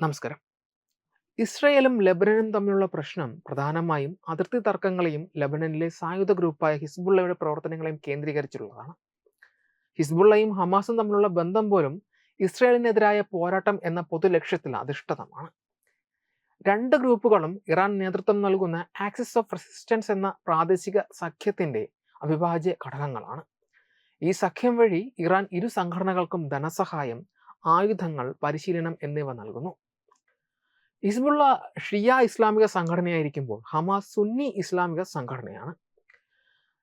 നമസ്കാരം. ഇസ്രയേലും ലബനനും തമ്മിലുള്ള പ്രശ്നം പ്രധാനമായും അതിർത്തി തർക്കങ്ങളെയും ലബനനിലെ സായുധ ഗ്രൂപ്പായ ഹിസ്ബുള്ളയുടെ പ്രവർത്തനങ്ങളെയും കേന്ദ്രീകരിച്ചുള്ളതാണ് ഹിസ്ബുള്ളയും ഹമാസും തമ്മിലുള്ള ബന്ധം പോലും ഇസ്രയേലിനെതിരായ പോരാട്ടം എന്ന പൊതു ലക്ഷ്യത്തിൽ അധിഷ്ഠിതമാണ്. രണ്ട് ഗ്രൂപ്പുകളും ഇറാൻ നേതൃത്വം നൽകുന്ന ആക്സിസ് ഓഫ് റെസിസ്റ്റൻസ് എന്ന പ്രാദേശിക സഖ്യത്തിന്റെ അവിഭാജ്യ ഘടകങ്ങളാണ്. ഈ സഖ്യം വഴി ഇറാൻ ഇരു സംഘടനകൾക്കും ധനസഹായം ആയുധങ്ങൾ പരിശീലനം എന്നിവ നൽകുന്നു. ഹിസ്ബുള്ള ഷിയ ഇസ്ലാമിക സംഘടനയായിരിക്കുമ്പോൾ ഹമാസ് സുന്നി ഇസ്ലാമിക സംഘടനയാണ്.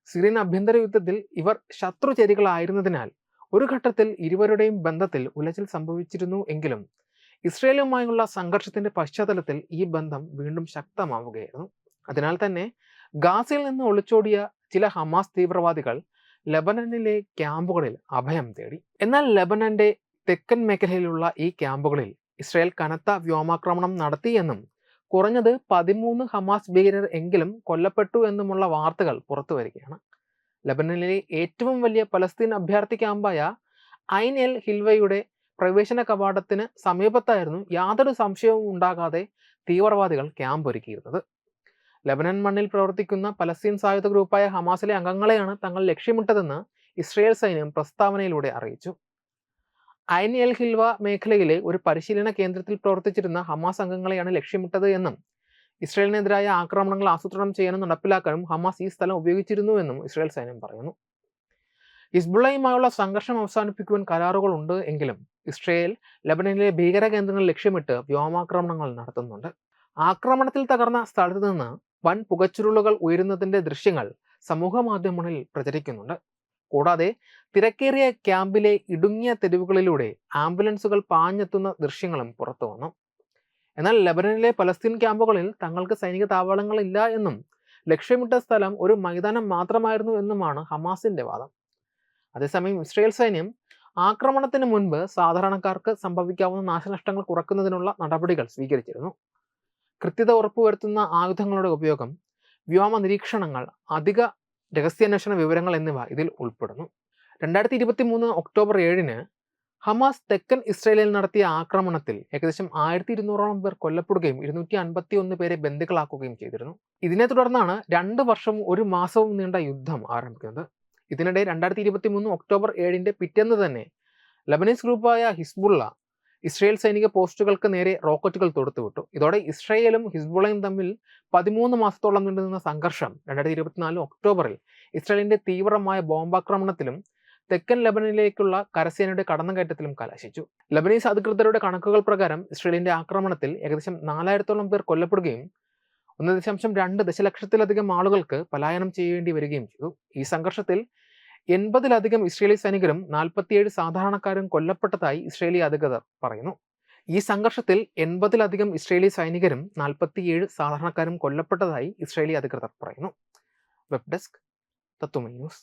സിറിയൻ ആഭ്യന്തര യുദ്ധത്തിൽ ഇവർ ശത്രുചരികളായിരുന്നതിനാൽ ഒരു ഘട്ടത്തിൽ ഇരുവരുടെയും ബന്ധത്തിൽ ഉലച്ചിൽ സംഭവിച്ചിരുന്നു എങ്കിലും ഇസ്രയേലുമായുള്ള സംഘർഷത്തിന്റെ പശ്ചാത്തലത്തിൽ ഈ ബന്ധം വീണ്ടും ശക്തമാവുകയായിരുന്നു. അതിനാൽ തന്നെ ഗാസയിൽ നിന്ന് ഒളിച്ചോടിയ ചില ഹമാസ് തീവ്രവാദികൾ ലബനനിലെ ക്യാമ്പുകളിൽ അഭയം തേടി. എന്നാൽ ലബനന്റെ തെക്കൻ മേഖലയിലുള്ള ഈ ക്യാമ്പുകളിൽ ഇസ്രായേൽ കനത്ത വ്യോമാക്രമണം നടത്തിയെന്നും കുറഞ്ഞത് പതിമൂന്ന് ഹമാസ് ഭീകരർ എങ്കിലും കൊല്ലപ്പെട്ടു എന്നുമുള്ള വാർത്തകൾ പുറത്തു വരികയാണ് ലബനനിലെ ഏറ്റവും വലിയ പലസ്തീൻ അഭ്യർത്ഥി ക്യാമ്പായ ഐൻ എൽ ഹിൽവയുടെ പ്രവേശന കവാടത്തിന് സമീപത്തായിരുന്നു യാതൊരു സംശയവും ഉണ്ടാകാതെ തീവ്രവാദികൾ ക്യാമ്പ് ഒരുക്കിയിരുന്നത് ലബനൻ മണ്ണിൽ പ്രവർത്തിക്കുന്ന പലസ്തീൻ സായുധ ഗ്രൂപ്പായ ഹമാസിലെ അംഗങ്ങളെയാണ് തങ്ങൾ ലക്ഷ്യമിട്ടതെന്ന് ഇസ്രയേൽ സൈന്യം പ്രസ്താവനയിലൂടെ അറിയിച്ചു. ഐൻ എൽ ഹിൽവ മേഖലയിലെ ഒരു പരിശീലന കേന്ദ്രത്തിൽ പ്രവർത്തിച്ചിരുന്ന ഹമാസ് അംഗങ്ങളെയാണ് ലക്ഷ്യമിട്ടത് എന്നും ഇസ്രയേലിനെതിരായ ആക്രമണങ്ങൾ ആസൂത്രണം ചെയ്യാനും നടപ്പിലാക്കാനും ഹമാസ് ഈ സ്ഥലം ഉപയോഗിച്ചിരുന്നുവെന്നും ഇസ്രായേൽ സൈന്യം പറയുന്നു. ഹിസ്ബുള്ളയുമായുള്ള സംഘർഷം അവസാനിപ്പിക്കുവാൻ കരാറുകളുണ്ട് എങ്കിലും ഇസ്രയേൽ ലബനനിലെ ഭീകര കേന്ദ്രങ്ങൾ ലക്ഷ്യമിട്ട് വ്യോമാക്രമണങ്ങൾ നടത്തുന്നുണ്ട്. ആക്രമണത്തിൽ തകർന്ന സ്ഥലത്ത് നിന്ന് വൻ പുകച്ചുരുളുകൾ ഉയരുന്നതിന്റെ ദൃശ്യങ്ങൾ സമൂഹ മാധ്യമങ്ങളിൽ പ്രചരിക്കുന്നുണ്ട്. കൂടാതെ തിരക്കേറിയ ക്യാമ്പിലെ ഇടുങ്ങിയ തെരുവുകളിലൂടെ ആംബുലൻസുകൾ പാഞ്ഞെത്തുന്ന ദൃശ്യങ്ങളും പുറത്തു വന്നു. എന്നാൽ ലബനനിലെ പലസ്തീൻ ക്യാമ്പുകളിൽ തങ്ങൾക്ക് സൈനിക താവളങ്ങളില്ല എന്നും ലക്ഷ്യമിട്ട സ്ഥലം ഒരു മൈതാനം മാത്രമായിരുന്നു എന്നുമാണ് ഹമാസിന്റെ വാദം. അതേസമയം ഇസ്രയേൽ സൈന്യം ആക്രമണത്തിന് മുൻപ് സാധാരണക്കാർക്ക് സംഭവിക്കാവുന്ന നാശനഷ്ടങ്ങൾ കുറക്കുന്നതിനുള്ള നടപടികൾ സ്വീകരിച്ചിരുന്നു. കൃത്യത ഉറപ്പുവരുത്തുന്ന ആയുധങ്ങളുടെ ഉപയോഗം വ്യോമ നിരീക്ഷണങ്ങൾ അധിക രഹസ്യാന്വേഷണ വിവരങ്ങൾ എന്നിവ ഇതിൽ ഉൾപ്പെടുന്നു. രണ്ടായിരത്തി ഇരുപത്തി മൂന്ന് ഒക്ടോബർ ഏഴിന് ഹമാസ് തെക്കൻ ഇസ്രയേലിൽ നടത്തിയ ആക്രമണത്തിൽ ഏകദേശം ആയിരത്തി ഇരുന്നൂറോളം പേർ കൊല്ലപ്പെടുകയും ഇരുന്നൂറ്റി അൻപത്തി ഒന്ന് പേരെ ബന്ധുക്കളാക്കുകയും ചെയ്തിരുന്നു. ഇതിനെ തുടർന്നാണ് രണ്ട് വർഷവും ഒരു മാസവും നീണ്ട യുദ്ധം ആരംഭിക്കുന്നത്. ഇതിനിടെ രണ്ടായിരത്തി ഇരുപത്തി മൂന്ന് ഒക്ടോബർ ഏഴിന്റെ പിറ്റേന്ന് തന്നെ ലബനീസ് ഗ്രൂപ്പായ ഹിസ്ബുള്ള ഇസ്രയേൽ സൈനിക പോസ്റ്റുകൾക്ക് നേരെ റോക്കറ്റുകൾ തൊടുത്തുവിട്ടു ഇതോടെ ഇസ്രയേലും ഹിസ്ബുളയും തമ്മിൽ പതിമൂന്ന് മാസത്തോളം നീണ്ടുനിന്ന സംഘർഷം രണ്ടായിരത്തി ഇരുപത്തിനാല് ഒക്ടോബറിൽ ഇസ്രയേലിന്റെ തീവ്രമായ ബോംബാക്രമണത്തിലും തെക്കൻ ലബനനിലേക്കുള്ള കരസേനയുടെ കടന്നുകയറ്റത്തിലും കലാശിച്ചു. ലബനീസ് അധികൃതരുടെ കണക്കുകൾ പ്രകാരം ഇസ്രയേലിന്റെ ആക്രമണത്തിൽ ഏകദേശം നാലായിരത്തോളം പേർ കൊല്ലപ്പെടുകയും ഒന്ന് ദശാംശം രണ്ട് ദശലക്ഷത്തിലധികം ആളുകൾക്ക് പലായനം ചെയ്യേണ്ടി വരികയും ചെയ്തു. ഈ സംഘർഷത്തിൽ എൺപതിലധികം ഇസ്രേലി സൈനികരും നാൽപ്പത്തിയേഴ് സാധാരണക്കാരും കൊല്ലപ്പെട്ടതായി ഇസ്രേലി അധികൃതർ പറയുന്നു. ഈ സംഘർഷത്തിൽ എൺപതിലധികം ഇസ്രേലി സൈനികരും നാൽപ്പത്തിയേഴ് സാധാരണക്കാരും കൊല്ലപ്പെട്ടതായി ഇസ്രേലി അധികൃതർ പറയുന്നു. Web desk Tatwamayi news.